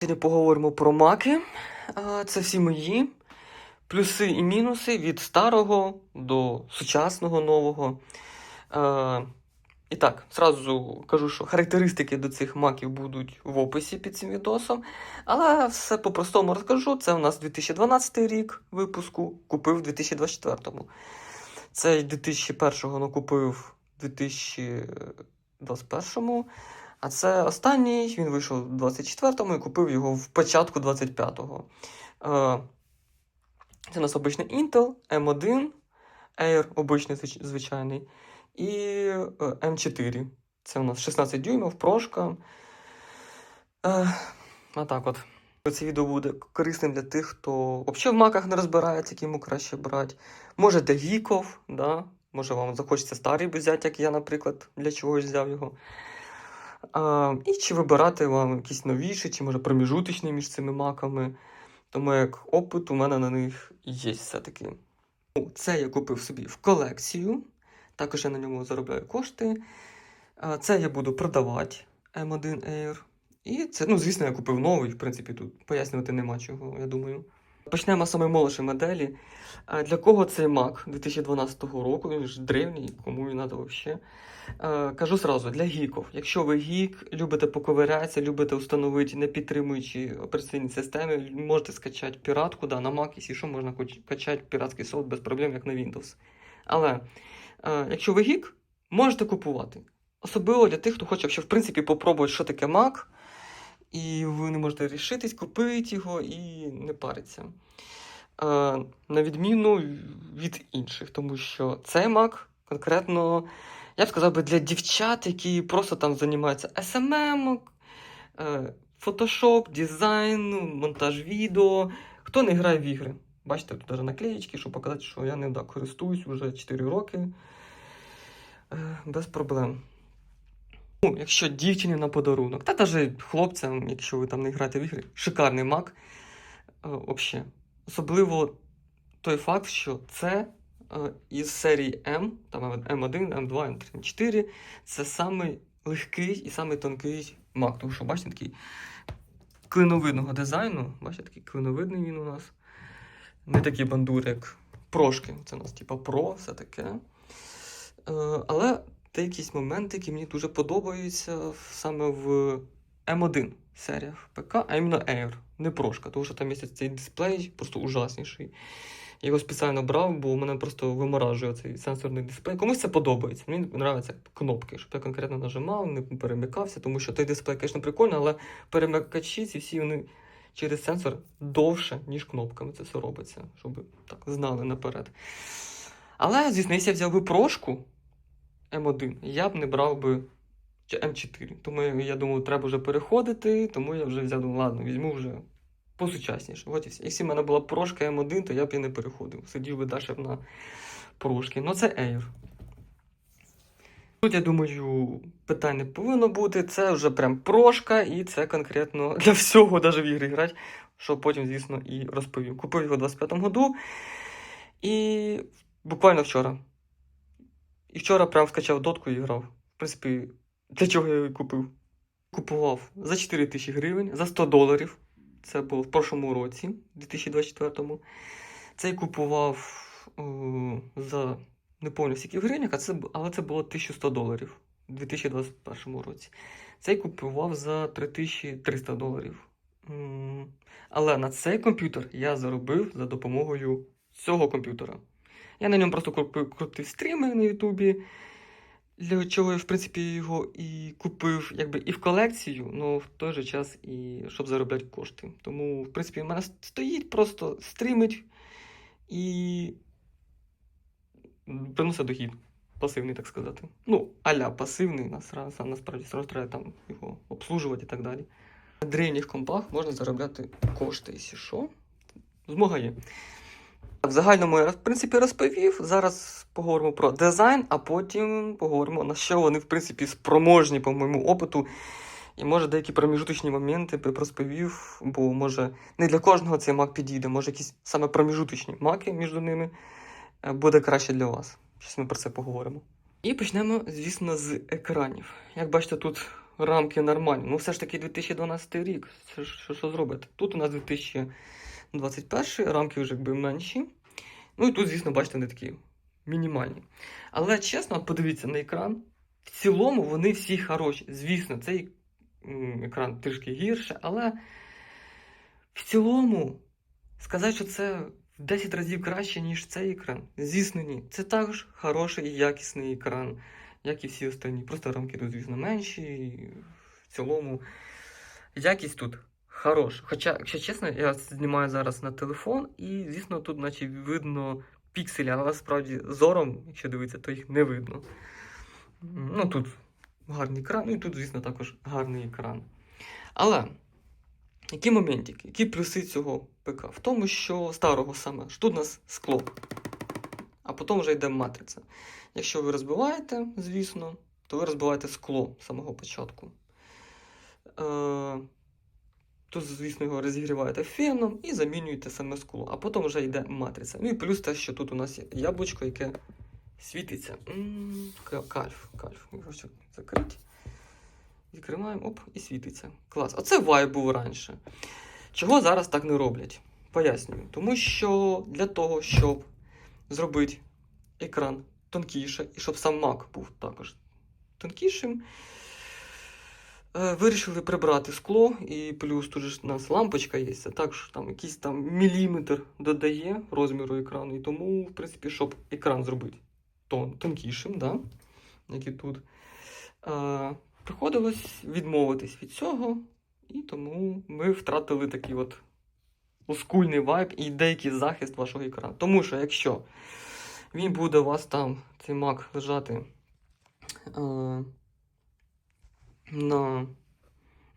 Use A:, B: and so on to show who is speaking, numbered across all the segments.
A: Сьогодні поговоримо про маки. Це всі мої. Плюси і мінуси від старого до сучасного нового. І так, зразу кажу, що характеристики до цих маків будуть в описі під цим відосом. Але все по-простому розкажу. Це у нас 2012 рік випуску, купив в 2024. Цей 2001 ну, купив в 2021. А це останній, він вийшов в 24-му і купив його в початку 25-го. Е, Це у нас обичний Intel M1, Air обичний звичайний, і е, M4. Це у нас 16 дюймів, прошка. Е, А так от. Це відео буде корисним для тих, хто взагалі в маках не розбирається, який йому краще брати. Може, для гіков, да? може вам захочеться старий взяти, як я, наприклад, для чогось взяв його. А, і чи вибирати вам якісь новіші, чи може проміжуточні між цими маками. Тому як опит у мене на них є все-таки. Ну, Це я купив собі в колекцію. Також я на ньому заробляю кошти. Це я буду продавати M1 Air. І це, ну, звісно, я купив новий, в принципі, тут пояснювати нема чого, я думаю. Почнемо з самої молодшої моделі. Для кого цей Mac 2012 року? Він ж древній, кому він треба взагалі. Е, Кажу сразу, для гіків. Якщо ви гік, любите поковирятися, любите встановити не підтримуючі операційні системи, можете скачати піратку, да, на Mac, якщо що, можна качати піратський софт без проблем, як на Windows. Але е, якщо ви гік, можете купувати. Особливо для тих, хто хоче ще, в принципі, попробувати, що таке Mac, і ви не можете рішитись, купити його і не париться. Е, на відміну від інших, тому що цей Mac конкретно я б сказав би для дівчат, які просто там займаються SMM, е, Photoshop, дизайн, ну, монтаж відео. Хто не грає в ігри? Бачите, тут навіть наклеєчки, щоб показати, що я ним да, користуюсь вже 4 роки. Е, без проблем. Ну, якщо дівчині на подарунок, та навіть хлопцям, якщо ви там не граєте в ігри, шикарний мак. Е. Особливо той факт, що це е, із серії М, там М1, М2, М3, М4, це самий легкий і самий тонкий мак. Тому що, бачите, такий клиновидного дизайну. Бачите, такий клиновидний він у нас. Не такі бандури, як прошки. Це у нас, типа, про, все таке. Е, але якісь моменти, які мені дуже подобаються саме в М1 серіях ПК, а іменно Air, не прошка, тому що там є цей дисплей просто ужасніший. Я його спеціально брав, бо у мене просто виморажує цей сенсорний дисплей. Комусь це подобається. Мені подобаються кнопки, щоб я конкретно нажимав, не перемикався, тому що той дисплей, звісно, прикольний, але перемикачі ці всі вони через сенсор довше, ніж кнопками це все робиться, щоб так знали наперед. Але, звісно, якщо я взяв би прошку М1, я б не брав би чи М4. Тому я, думав, треба вже переходити, тому я вже взяв, ладно, візьму вже посучасніше. От і все. Якщо в мене була прошка М1, то я б і не переходив. Сидів би далі на прошки. Ну, це Air. Тут, я думаю, питань не повинно бути. Це вже прям прошка, і це конкретно для всього, навіть в ігри грати, що потім, звісно, і розповім. Купив його у 25-му году. І буквально вчора. І вчора прям скачав дотку і грав. В принципі, для чого я її купив? Купував за 4 тисячі гривень, за 100 доларів. Це було в прошлому році, 2024-му. Цей купував е, за не пам'ятаю скільки це, але це було 1100 доларів у 2021 році. Цей купував за 3300 доларів. Але на цей комп'ютер я заробив за допомогою цього комп'ютера. Я на ньому просто крутив стріми на Ютубі, для чого я, в принципі, його і купив якби і в колекцію, але в той же час і щоб заробляти кошти. Тому, в принципі, в мене стоїть, просто стрімить і приносить дохід. Пасивний, так сказати. Ну, аля пасивний, насправді сразу треба там його обслужувати і так далі. На древніх компах можна заробляти кошти, якщо що. Змога є. В загальному я в принципі розповів. Зараз поговоримо про дизайн, а потім поговоримо на що вони в принципі спроможні по моєму опиту. І може деякі проміжуточні моменти би розповів, бо може не для кожного цей мак підійде, може якісь саме проміжуточні маки між ними е, буде краще для вас. Щось ми про це поговоримо. І почнемо, звісно, з екранів. Як бачите, тут рамки нормальні. Ну, все ж таки 2012 рік. Це ж що, що зробити? Тут у нас 2021, рамки вже якби менші. Ну і тут, звісно, бачите, вони такі мінімальні. Але чесно, от подивіться на екран. В цілому вони всі хороші. Звісно, цей екран трішки гірше, але в цілому сказати, що це в 10 разів краще, ніж цей екран. Звісно, ні. Це також хороший і якісний екран, як і всі останні. Просто рамки тут, звісно, менші. І в цілому якість тут хороша. Хоча, якщо чесно, я знімаю зараз на телефон, і, звісно, тут, наче видно пікселі, але насправді зором, якщо дивитися, то їх не видно. Ну, тут гарний екран, ну і тут, звісно, також гарний екран. Але які моментики, які плюси цього ПК? В тому, що старого саме, що тут у нас скло, а потім вже йде матриця. Якщо ви розбиваєте, звісно, то ви розбиваєте скло з самого початку. Е, Тут, звісно, його розігріваєте феном і замінюєте саме скло, а потім вже йде матриця. Ну і плюс те, що тут у нас є яблучко, яке світиться. Кальф, кальф. Закрити. Відкриваємо, оп, і світиться. Клас. Оце вайб був раніше. Чого зараз так не роблять? Пояснюю. Тому що для того, щоб зробити екран тонкіше, і щоб сам Mac був також тонкішим, вирішили прибрати скло, і плюс тут ж у нас лампочка є, це також там якийсь там міліметр додає розміру екрану. І тому, в принципі, щоб екран зробити тон, тонкішим, да? як і тут, е, приходилось відмовитись від цього, і тому ми втратили такий от оскульний вайб і деякий захист вашого екрану. Тому що якщо він буде у вас там, цей Mac, лежати е, на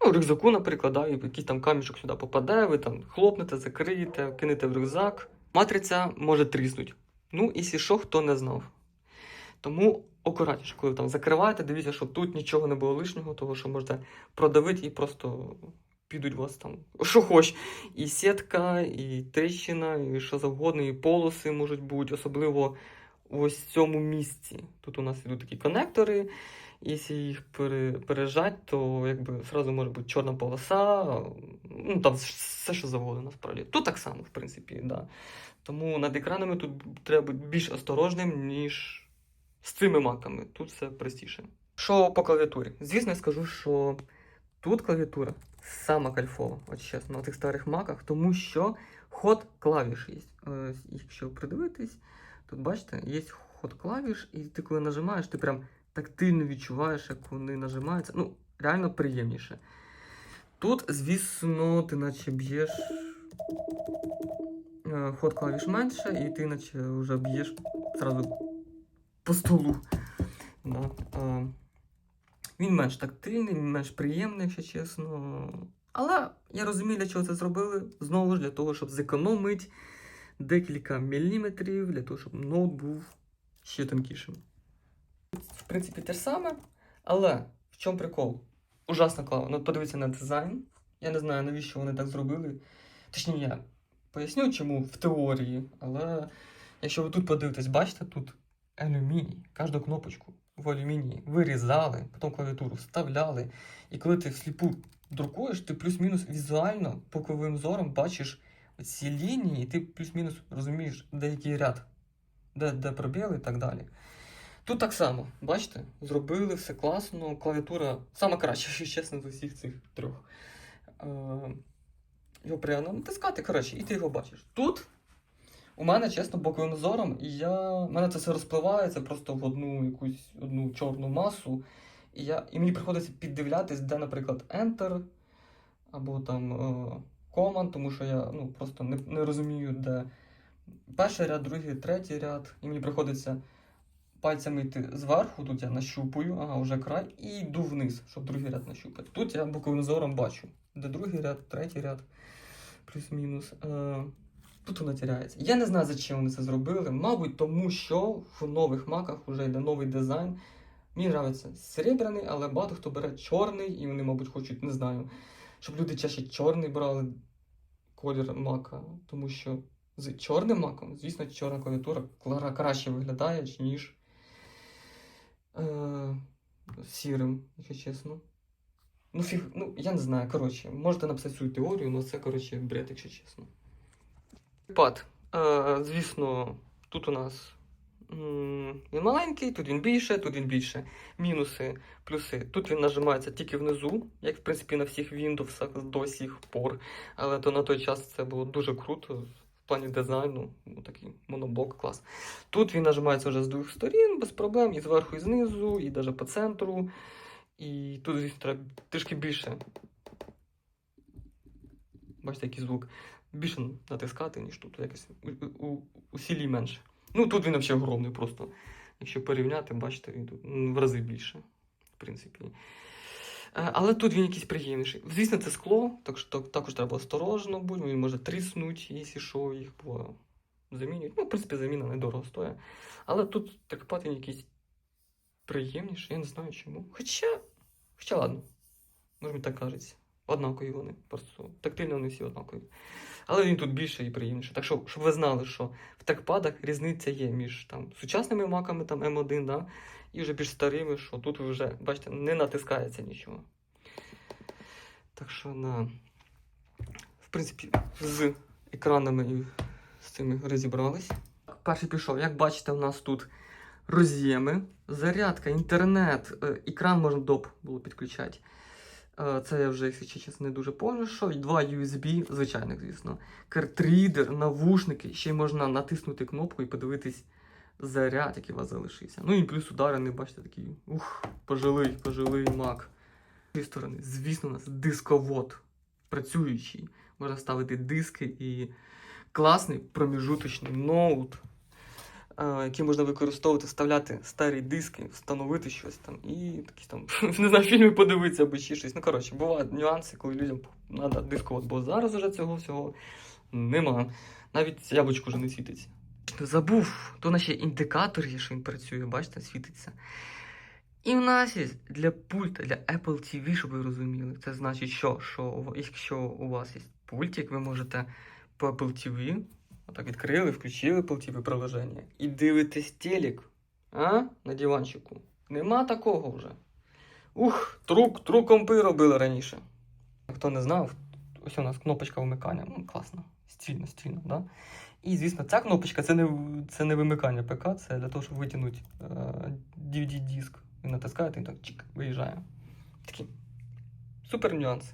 A: ну, рюкзаку, наприклад, да, і якийсь там камішок сюди попаде, ви там хлопнете, закриєте, кинете в рюкзак. Матриця може тріснути. Ну, і що, хто не знав. Тому акуратніше, коли ви там закриваєте, дивіться, щоб тут нічого не було лишнього, того що можете продавити і просто підуть у вас там, що хоч. І сітка, і тріщина, і що завгодно, і полоси можуть бути, особливо ось цьому місці. Тут у нас йдуть такі конектори. Якщо їх пережать, то якби одразу може бути чорна полоса, ну там все, що завгодно насправді. Тут так само, в принципі, да. Тому над екранами тут треба бути більш осторожним, ніж з цими маками. Тут все простіше. Що по клавіатурі? Звісно, я скажу, що тут клавіатура сама кайфова, от чесно, на цих старих маках, тому що ход клавіш є. Якщо придивитись, тут бачите, є ход клавіш, і ти коли нажимаєш, ти прям тактильно відчуваєш, як вони нажимаються. Ну, реально приємніше. Тут, звісно, ти наче б'єш е, ход клавіш менше, і ти наче вже б'єш зразу по столу. Да. Е, Він менш тактильний, він менш приємний, якщо чесно. Але я розумію, для чого це зробили. Знову ж для того, щоб зекономити декілька міліметрів, для того, щоб ноут був ще тонкішим. В принципі, те ж саме, але в чому прикол? Ужасно клаво. Ну, подивіться на дизайн. Я не знаю, навіщо вони так зробили. Точніше, я поясню, чому в теорії, але якщо ви тут подивитесь, бачите, тут алюміній, кожну кнопочку в алюмінії вирізали, потім клавіатуру вставляли. І коли ти всліпу друкуєш, ти плюс-мінус візуально боковим зором бачиш ці лінії, і ти плюс-мінус розумієш, де який ряд, де, де пробіли і так далі. Тут так само, бачите, зробили все класно, клавіатура саме краща, якщо чесно, з усіх цих трьох. Е, його приємно натискати, коротше, і ти його бачиш. Тут у мене, чесно, боковим зором, і я... у мене це все розпливається просто в одну якусь одну чорну масу. І, я... і мені приходиться піддивлятись, де, наприклад, Enter або там е... Command, тому що я ну, просто не, не розумію, де перший ряд, другий, третій ряд. І мені приходиться пальцями йти зверху, тут я нащупую, ага, вже край, і йду вниз, щоб другий ряд нащупати. Тут я боковим зором бачу, де другий ряд, третій ряд, плюс-мінус. Е, тут воно тіряється. Я не знаю, за чим вони це зробили. Мабуть, тому що в нових маках вже йде новий дизайн. Мені подобається серебряний, але багато хто бере чорний, і вони, мабуть, хочуть, не знаю, щоб люди чаще чорний брали колір мака, тому що з чорним маком, звісно, чорна клавіатура краще виглядає, ніж е, сірим, якщо чесно. Ну, фіг, ну, я не знаю, коротше, можете написати свою теорію, але це, коротше, бред, якщо чесно. Пад. Е, звісно, тут у нас м, він маленький, тут він більше, тут він більше. Мінуси, плюси. Тут він нажимається тільки внизу, як в принципі на всіх Windows до сих пор. Але то на той час це було дуже круто плані дизайну. Ну, такий моноблок клас. Тут він нажимається вже з двох сторін, без проблем, і зверху, і знизу, і навіть по центру. І тут, звісно, треба трішки більше. Бачите, який звук. Більше натискати, ніж тут. Якось у, у, усілій менше. Ну, тут він взагалі огромний просто. Якщо порівняти, бачите, він тут в рази більше, в принципі. Е, Але тут він якийсь приємніший. Звісно, це скло, так що також треба осторожно бути, він може тріснути, якщо що, їх буває замінюють. Ну, в принципі, заміна недорого стоїть. Але тут трекпад він якийсь приємніший, я не знаю чому. Хоча, хоча ладно, може мені так кажеться. Однакові вони, просто тактильно вони всі однакові. Але він тут більше і приємніше. Так що, щоб ви знали, що в трекпадах різниця є між там, сучасними маками там M1, да, і вже більш старими, що тут вже, бачите, не натискається нічого. Так що, на... в принципі, з екранами і з цими розібрались. Перший пішов. Як бачите, у нас тут роз'єми, зарядка, інтернет, е, екран можна доп було підключати. Е, Це я вже, якщо чесно, не дуже пам'ятаю, що. Два USB, звичайних, звісно. Картрідер, навушники. Ще можна натиснути кнопку і подивитись заряд, який у вас залишився. Ну і плюс ударений, бачите, такий ух, пожилий, пожилий мак. З цієї сторони, звісно, у нас дисковод працюючий. Можна ставити диски і класний проміжуточний ноут, е, який можна використовувати, вставляти старі диски, встановити щось там і якісь там, не знаю, фільми подивитися або ще щось. Ну, коротше, бувають нюанси, коли людям треба дисковод, бо зараз уже цього всього нема. Навіть яблучко вже не світиться. Забув, то наші індикатор є, що він працює, бачите, світиться. І в нас є для пульта, для Apple TV, щоб ви розуміли. Це значить, що, що якщо у вас є пультик, ви можете по Apple TV, отак відкрили, включили Apple TV приложення і дивитесь телек, а? На диванчику. Нема такого вже. Ух, трук, тру компи робили раніше. Хто не знав, ось у нас кнопочка вмикання. Ну, класно, стильно, стильно, да? І, звісно, ця кнопочка це не, це не вимикання ПК, це для того, щоб витягнути е, DVD-диск. Ви натискаєте і так чик, виїжджає. Такі супер нюанси.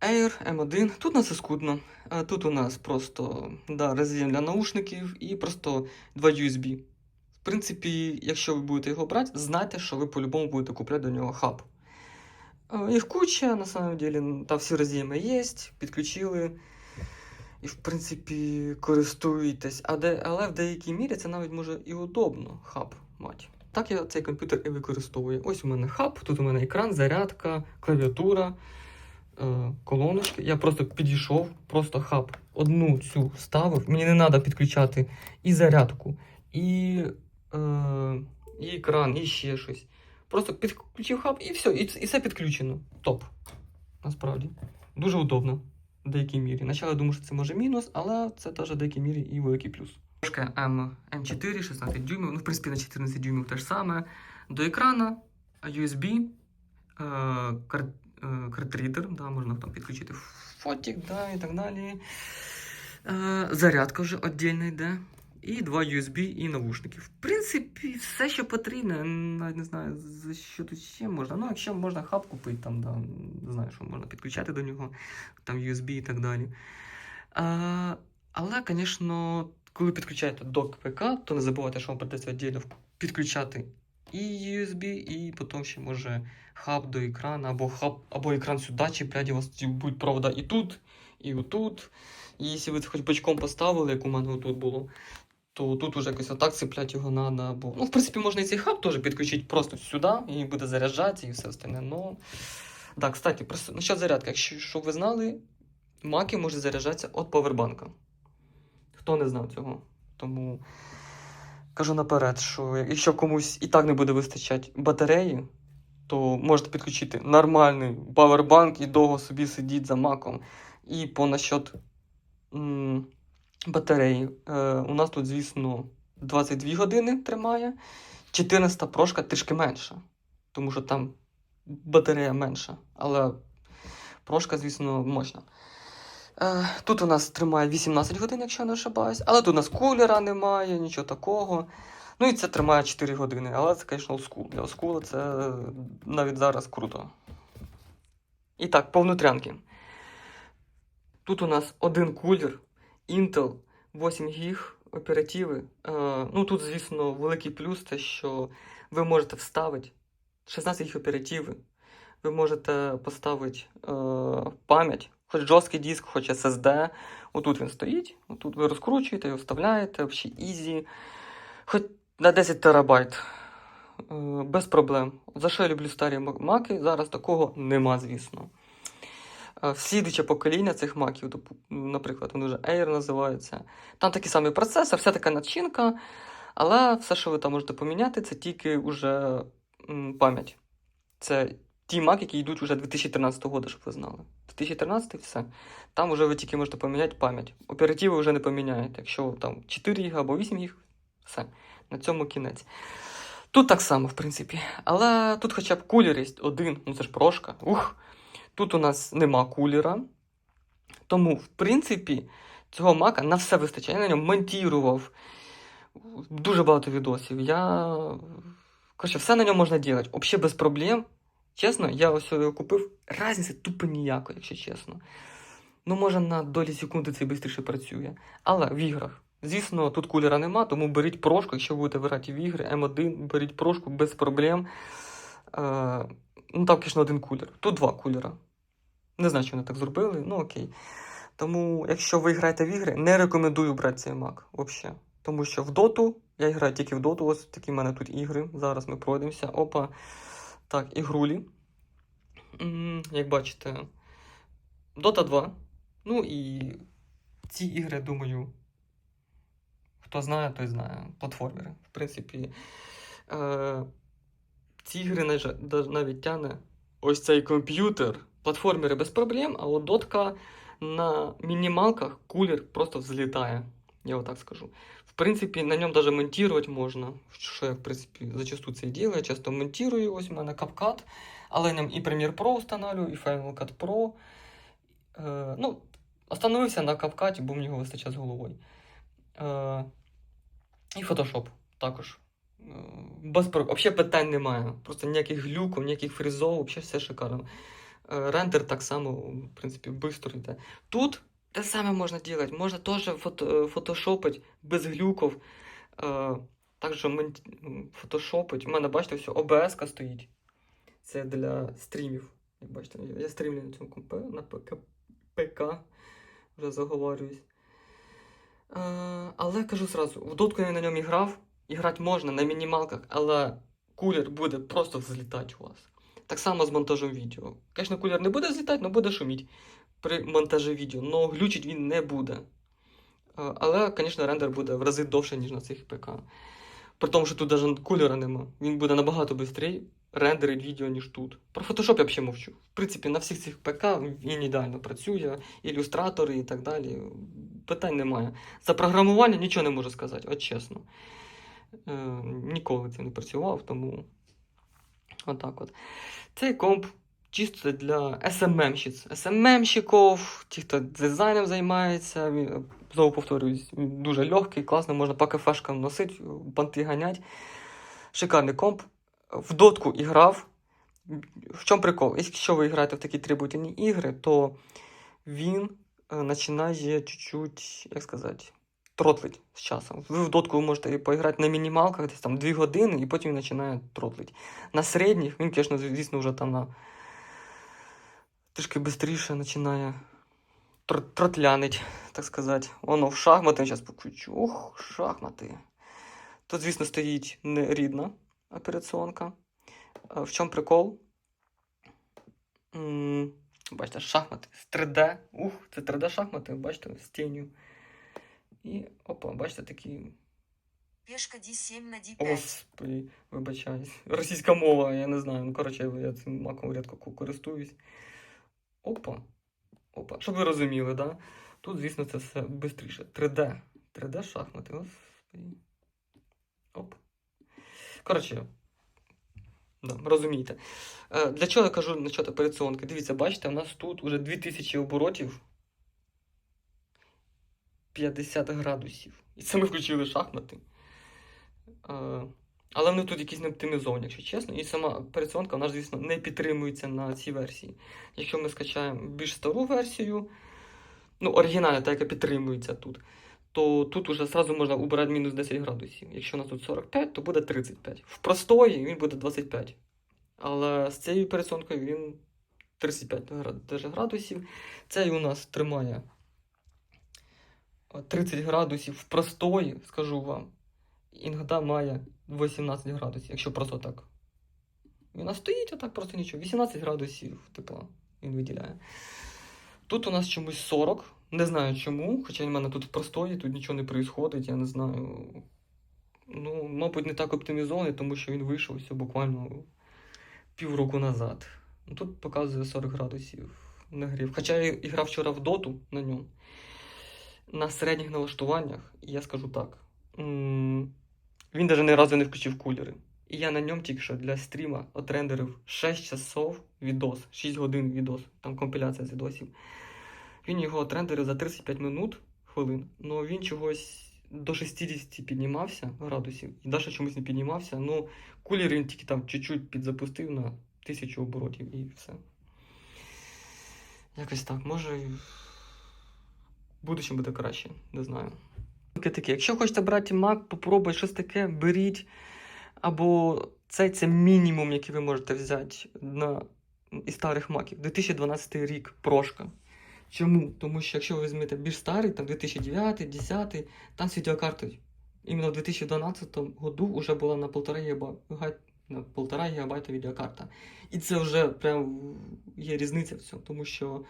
A: Air M1. Тут у нас скудно. Е, Тут у нас просто да, роз'єм для наушників і просто два USB. В принципі, якщо ви будете його брати, знайте, що ви по-любому будете купляти до нього хаб. Е, Їх куча, на самом деле, там всі роз'єми є, підключили. І, в принципі, користуєтесь. А де, але в деякій мірі це навіть може і удобно хаб мати. Так я цей комп'ютер і використовую. Ось у мене хаб, тут у мене екран, зарядка, клавіатура, е, колоночки. Я просто підійшов, просто хаб одну цю вставив. Мені не треба підключати і зарядку, і, е, і екран, і ще щось. Просто підключив хаб і все, і, і все підключено. Топ. Насправді. Дуже удобно деякій мірі. Я думав, що це може мінус, але це теж в деякій мірі і великий плюс. Трошки М, М4, 16 дюймів, ну, в принципі, на 14 дюймів те ж саме. До екрана, USB, е, кар, е, картрідер, да, можна там підключити фотик, да, і так далі. Е, зарядка вже віддільно йде. І два USB і навушники. В принципі, все, що потрібно. Навіть не знаю, за що тут ще можна. Ну, якщо можна хаб купити, там, да, не знаю, що можна підключати до нього, там USB і так далі. А, але, звісно, коли підключаєте до ПК, то не забувайте, що вам придеться віддільно підключати і USB, і потім ще може хаб до екрану, або хаб, або екран сюди чіплять, у вас будуть провода і тут, і отут. І якщо ви хоч бочком поставили, як у мене тут було, то тут уже якось отак цеплять його надо. Або... Ну, в принципі, можна і цей хаб теж підключити просто сюди, і буде заряджатися, і все остальне. Но... Да, кстати, просто насчет зарядки, якщо щоб ви знали, маки можуть заряджатися від повербанка. Хто не знав цього. Тому кажу наперед, що якщо комусь і так не буде вистачати батареї, то можете підключити нормальний павербанк і довго собі сидіти за маком. І по насчет батареї. Е, у нас тут, звісно, 22 години тримає. 14 прошка трішки менша, тому що там батарея менша. Але прошка, звісно, мощна. Е, Тут у нас тримає 18 годин, якщо не ошибаюсь. Але тут у нас кулера немає, нічого такого. Ну і це тримає 4 години. Але це, звісно, олдскул. Для олдскула це навіть зараз круто. І так, по внутрянки. Тут у нас один кулер, Intel 8 гіг оперативи. Е, ну тут, звісно, великий плюс це, що ви можете вставити 16 гіг оперативи. Ви можете поставити е, пам'ять, хоч жорсткий диск, хоч SSD. Отут він стоїть, отут ви розкручуєте, його вставляєте, взагалі ізі. Хоч на 10 терабайт. Е, без проблем. За що я люблю старі мак- маки, зараз такого нема, звісно. Е, Слідуюче покоління цих маків, наприклад, вони вже Air називаються. Там такий самий процесор, вся така начинка, але все, що ви там можете поміняти, це тільки вже пам'ять. Це ті маки, які йдуть вже 2013 року, щоб ви знали. 2013 все. Там вже ви тільки можете поміняти пам'ять. Оперативи вже не поміняєте. Якщо там 4 гіг або 8 гіг, все. На цьому кінець. Тут так само, в принципі. Але тут хоча б кулер один, ну це ж прошка. Ух. Тут у нас нема кулера. Тому, в принципі, цього мака на все вистачає. Я на ньому монтував дуже багато відосів. Я. Коротше, все на ньому можна робити. Взагалі без проблем. Чесно, я ось його купив. Разниці тупо ніякої, якщо чесно. Ну, може, на долі секунди це швидше працює. Але в іграх. Звісно, тут кулера нема, тому беріть прошку, якщо будете грати в ігри, М1, беріть прошку без проблем. Ну, там, звісно, один кулер. Тут два кулера. Не знаю, що вони так зробили, ну окей. Тому, якщо ви граєте в ігри, не рекомендую брати цей Mac взагалі. Тому що в доту, я граю тільки в доту, ось такі в мене тут ігри. Зараз ми пройдемося. Опа. Так, ігрулі. Як бачите, Dota 2. Ну і ці ігри, думаю, хто знає, той знає. Платформери. В принципі, е, ці ігри навіть, даже тяне ось цей комп'ютер. Платформери без проблем, а от дотка на мінімалках кулер просто взлітає. Я отак скажу. В принципі, на ньому навіть монтувати можна. Що я, в принципі, зачасту це і ділаю. Я часто монтую. Ось у мене CapCut, але я ньому і Premiere Pro встановлюю, і Final Cut Pro. Е, ну, остановився на CapCut, бо мені його вистачає з головою. Е, і Photoshop також. Е, Без. Взагалі питань немає. Просто ніяких глюків, ніяких фрізов, взагалі все шикарно. Е, Рендер так само, в принципі, швидко йде. Тут те саме можна робити. Можна теж фото, фотошопити без глюків. Е, також фотошопить. У мене, бачите, все, OBS стоїть. Це для стрімів. Бачите, я стрімлю на цьому компе, на ПК, ПК вже заговорююсь. Е, але кажу сразу, в дотку я на ньому грав, і грати можна на мінімалках, але кулер буде просто взлітати у вас. Так само з монтажем відео. Звісно, кулер не буде злітати, але буде шуміти при монтажі відео, але глючить він не буде. Е, Але, звісно, рендер буде в рази довше, ніж на цих ПК. При тому, що тут навіть кулера нема. Він буде набагато швидше рендерить відео, ніж тут. Про Photoshop я взагалі мовчу. В принципі, на всіх цих ПК він ідеально працює, ілюстратори і так далі. Питань немає. За програмування нічого не можу сказати, от чесно. Е, ніколи цим не працював, тому отак от. Цей комп чисто для SMM-щиць. SMM-щиків, ті, хто дизайном займається, він, знову повторююсь, дуже легкий, класно, можна по кафешкам носити, банти ганять. Шикарний комп. В дотку і грав. В чому прикол? Якщо ви граєте в такі трибутівні ігри, то він е, починає чуть-чуть, як сказати, тротлить з часом. Ви в дотку можете поіграти на мінімалках десь там 2 години, і потім починає тротлить. На середніх він, звісно, звісно, вже там на трішки швидше починає тр- тротлянить, так сказати. Воно в шахмати зараз покручу. Ух, шахмати. Тут, звісно, стоїть не рідна операціонка. В чому прикол? Бачите, шахмати з 3D. Ух, це 3D шахмати, бачите, з тінню. І опа, бачите, такі.
B: Пешка d7 на d5.
A: Господи, вибачаюсь. Російська мова, я не знаю. Ну, коротше, я цим маком рідко користуюсь. Опа. Опа. Щоб ви розуміли, да? Тут, звісно, це все швидше. 3D. 3D шахмати. Господи. Оп. Коротше. Да, розумієте. Е, Для чого я кажу насчет операціонки? Дивіться, бачите, у нас тут уже 2000 оборотів 50 градусів. І це ми включили шахмати. Е, Але вони тут якісь не оптимізовані, якщо чесно. І сама операціонка, вона ж, звісно, не підтримується на цій версії. Якщо ми скачаємо більш стару версію, ну, оригінальна, та, яка підтримується тут, то тут уже зразу можна убирати мінус 10 градусів. Якщо у нас тут 45, то буде 35. В простої він буде 25. Але з цією операціонкою він 35 гра- даже градусів. Цей у нас тримає 30 градусів в простої, скажу вам. Іноді має 18 градусів, якщо просто так. У нас стоїть, а так просто нічого. 18 градусів тепла він виділяє. Тут у нас чомусь 40. Не знаю чому, хоча в мене тут в простої, тут нічого не відбувається, я не знаю. Ну, мабуть, не так оптимізований, тому що він вийшов ось буквально півроку назад. Ну, Тут показує 40 градусів нагрів. Хоча я грав вчора в доту на ньому. На середніх налаштуваннях, і я скажу так. Він навіть ні разу не включив кулери. І я на ньому тільки що для стріма отрендерив 6 часов відос, 6 годин відос, там компіляція з відосів. Він його отрендерив за 35 минут хвилин, але він чогось до 60 піднімався градусів і далі чомусь не піднімався. Ну, кулер він тільки там чуть-чуть підзапустив на 1000 оборотів і все. Якось так, може. В буде краще, не знаю. Таке. Якщо хочете брати Mac, попробуйте щось таке, беріть. Або цей це мінімум, який ви можете взяти на із старих маків. 2012 рік прошка. Чому? Тому що якщо ви візьмете більш старий, там 2009, 2010, там з відеокартою. Іменно в 2012 году вже була на 1,5 гіба... га- на 1,5 гігабайта відеокарта. І це вже прям є різниця в цьому, тому що.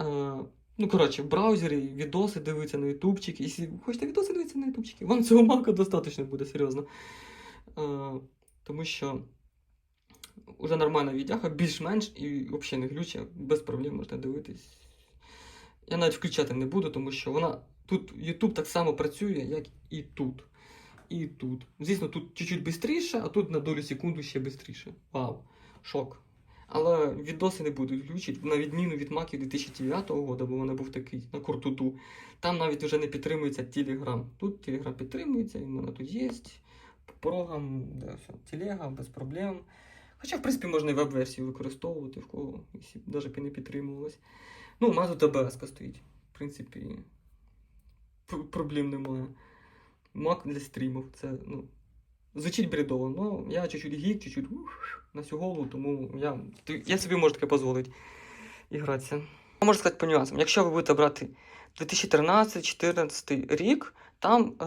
A: Е, ну, коротше, в браузері відоси дивитися на ютубчик. Якщо хочете відоси дивитися на ютубчики, вам цього мака достатньо буде, серйозно. Е, тому що вже нормальна відяха, більш-менш і взагалі не глюче, без проблем можна дивитись. Я навіть включати не буду, тому що вона тут YouTube так само працює, як і тут. І тут. Звісно, тут чуть-чуть швидше, а тут на долю секунду ще швидше. Вау, шок. Але відоси не будуть глючити, на відміну від маків 2009 року, бо вони був такий на куртуту. Там навіть вже не підтримується Telegram. Тут Telegram підтримується, він у мене тут є. По порогам, де все, телега, без проблем. Хоча, в принципі, можна і веб-версію використовувати, в кого, навіть не підтримувалось. Ну, у нас тут АБС стоїть. В принципі, проблем немає. Мак для стрімів. Це, ну, звучить бредово, але я чуть-чуть гік, чуть-чуть на всю голову, тому я, я собі можу таке дозволити і гратися. Я можу сказати по нюансам. Якщо ви будете брати 2013-2014 рік, там е,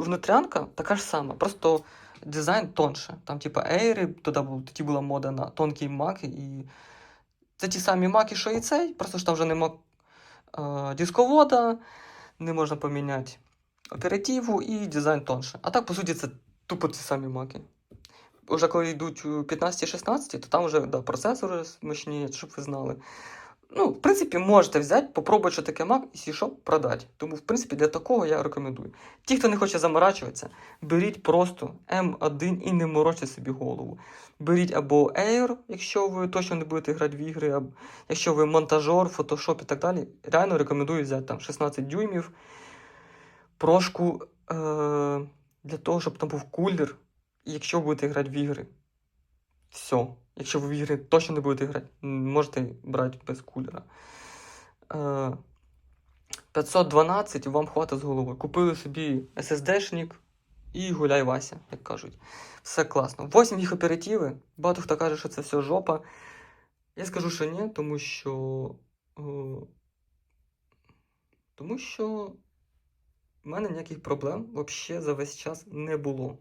A: внутрянка така ж сама, просто дизайн тонше. Там, типу, ейри, тоді була мода на тонкі маки, і це ті самі маки, що і цей, просто що там вже нема е, дисковода, не можна поміняти оперативу і дизайн тонше. А так, по суті, це тупо ті самі маки. Уже коли йдуть у 15-16, то там вже да, процесори мощніше, щоб ви знали. Ну, в принципі, можете взяти, попробувати, що таке Mac, і що, продати. Тому, в принципі, для такого я рекомендую. Ті, хто не хоче заморачуватися, беріть просто M1 і не морочте собі голову. Беріть або Air, якщо ви точно не будете грати в ігри, або якщо ви монтажер, фотошоп і так далі. Реально рекомендую взяти там 16 дюймів, прошку е- для того, щоб там був кулер, якщо ви будете грати в ігри. Все. Якщо ви в ігри точно не будете грати, можете брати без кулера. Е, 512 вам хватить з голови. Купили собі SSD-шник і гуляй Вася, як кажуть. Все класно. 8 гіг оперативи. Багато хто каже, що це все жопа. Я скажу, що ні, тому що. е, тому що в мене ніяких проблем взагалі за весь час не було.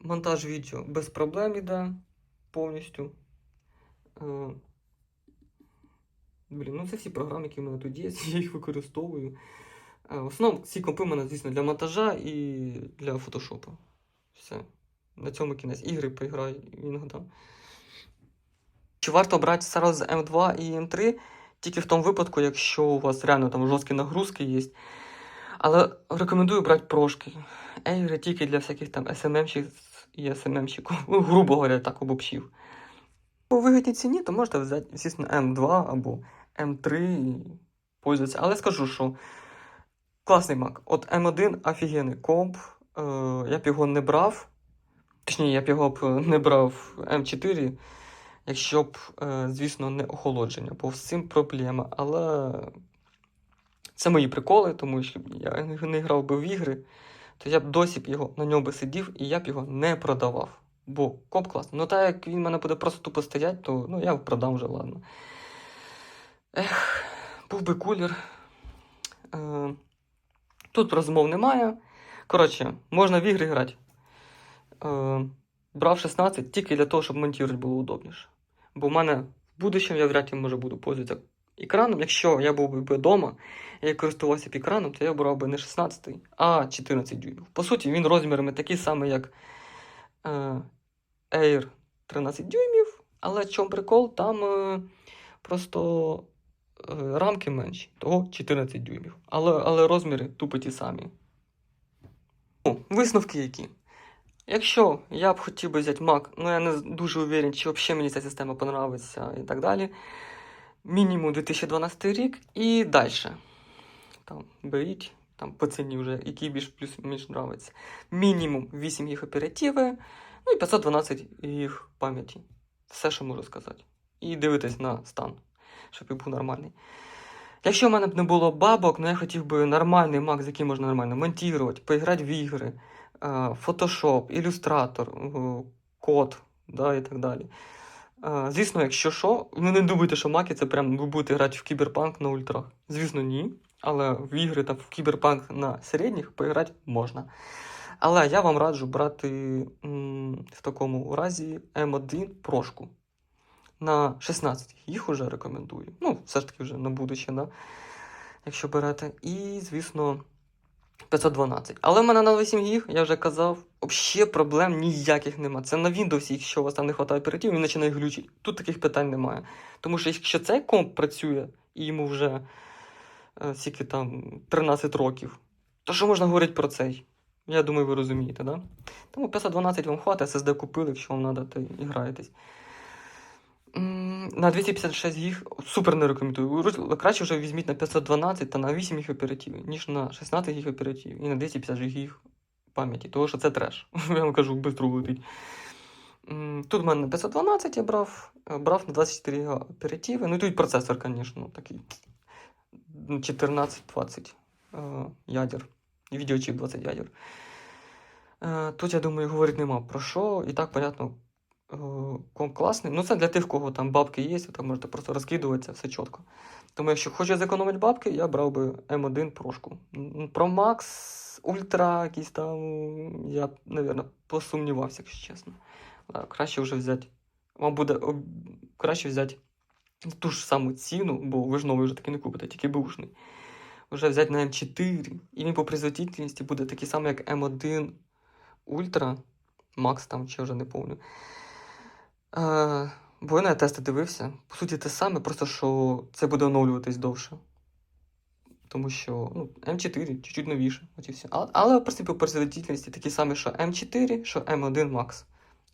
A: Монтаж відео без проблем іде повністю. Е, Блін, ну це всі програми, які в мене тут є, я їх використовую. Е, В основному ці компи в мене, звісно, для монтажа і для фотошопу. Все. На цьому кінець. Ігри поіграю іноді. Чи варто брати зараз М2 і М3 тільки в тому випадку, якщо у вас реально там жорсткі нагрузки є. Але рекомендую брати прошки. Ейри тільки для всяких там SMM і СММщику. Ну, грубо говоря, так обобщив. По вигідній ціні, то можете взяти, звісно, М2 або М3 і пользуватися. Але скажу, що класний Mac. От М1 офігенний комп. Е, я б його не брав. Точніше, я б його б не брав М4, якщо б, е, звісно, не охолодження, бо з цим проблема. Але це мої приколи, тому що я не грав би в ігри, то я б досі б його на ньому би сидів і я б його не продавав. Бо комп класний. Ну так як він в мене буде просто тупо стоять, то ну, я продам вже, ладно. Ех, був би кулер. Е, тут розмов немає. Коротше, можна в ігри грати. Е, брав 16 тільки для того, щоб монтувати було удобніше. Бо в мене в будущому я вряд ли може буду пользуватися екраном. Якщо я був би вдома і користувався б екраном, то я брав би не 16, а 14 дюймів. По суті, він розмірами такий самий, як е, Air 13 дюймів, але в чому прикол, там е, просто е, рамки менші, того 14 дюймів. Але, але розміри тупо ті самі. Ну, висновки які. Якщо я б хотів би взяти Mac, ну я не дуже уверен, чи взагалі мені ця система подобається і так далі. Мінімум 2012 рік і далі. Там беріть, там по ціні вже, який більш плюс-мінус подобається. Мінімум 8 гіг оперативи, ну і 512 гіг пам'яті. Все, що можу сказати. І дивитись на стан, щоб він був нормальний. Якщо в мене б не було бабок, ну я хотів би нормальний Mac, з яким можна нормально монтувати, поіграти в ігри, е, Photoshop, ілюстратор, е, код да, і так далі. Звісно, якщо що, ви не думайте, що маки це прям ви будете грати в кіберпанк на ультрах. Звісно, ні. Але в ігри та в кіберпанк на середніх поіграти можна. Але я вам раджу брати м, в такому разі М1 прошку. На 16 їх уже рекомендую. Ну, все ж таки вже на будуще, да? якщо берете. І, звісно, 512. Але в мене на 8 гіг, я вже казав, взагалі проблем ніяких нема. Це на Windows, якщо у вас там не вистачає оперативів, він починає глючити. Тут таких питань немає. Тому що якщо цей комп працює і йому вже е, скільки там 13 років, то що можна говорити про цей? Я думаю, ви розумієте, да? Тому 512 вам хватить, SSD купили, якщо вам треба, то і граєтесь. На 256 гіг супер не рекомендую. Краще вже візьміть на 512 та на 8 гіг оперативів, ніж на 16 гіг оперативів і на 250 гіг пам'яті, тому що це треш. Я вам кажу, швидко летить. Тут в мене на 512 я брав, е, брав на 24 ГБ оперативи. Ну і тут процесор, звісно, такий 14-20 е, ядер. Відеочіп 20 ядер. Е, Тут, я думаю, говорити нема про що. І так, понятно, комп класний. Ну, це для тих, кого там бабки є, ви там можете просто розкидуватися, все чітко. Тому, якщо хочу зекономити бабки, я брав би М1 прошку. Про Max, Ультра, якісь там, я, мабуть, посумнівався, якщо чесно. Краще вже взяти. Вам буде краще взяти ту ж саму ціну, бо ви ж новий вже таки не купите, тільки бушний. Вже взяти на М4, і він по производительності буде такий самий, як М1 Ультра, Макс там, чи вже не пам'ятаю. Е, бо я на тести дивився. По суті, те саме, просто що це буде оновлюватись довше. Тому що ну, М4 чуть-чуть новіше. От і. Але, але в принципі, по производительності такі самі, що М4, що М1 Max.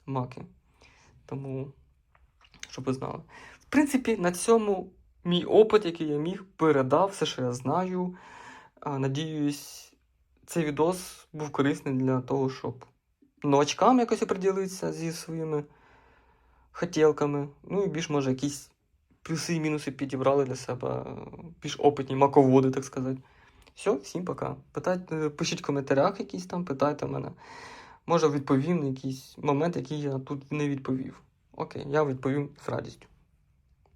A: Маки. Тому, щоб ви знали. В принципі, на цьому мій опит, який я міг, передав все, що я знаю. Надіюсь, цей відос був корисний для того, щоб новачкам якось оприділитися зі своїми хотілками. Ну і більш, може, якісь плюси і мінуси підібрали для себе, більш опитні маководи, так сказати. Все, всім пока. Питайте, пишіть в коментарях якісь там, питайте мене. Може, відповім на якийсь момент, який я тут не відповів. Окей, я відповім з радістю.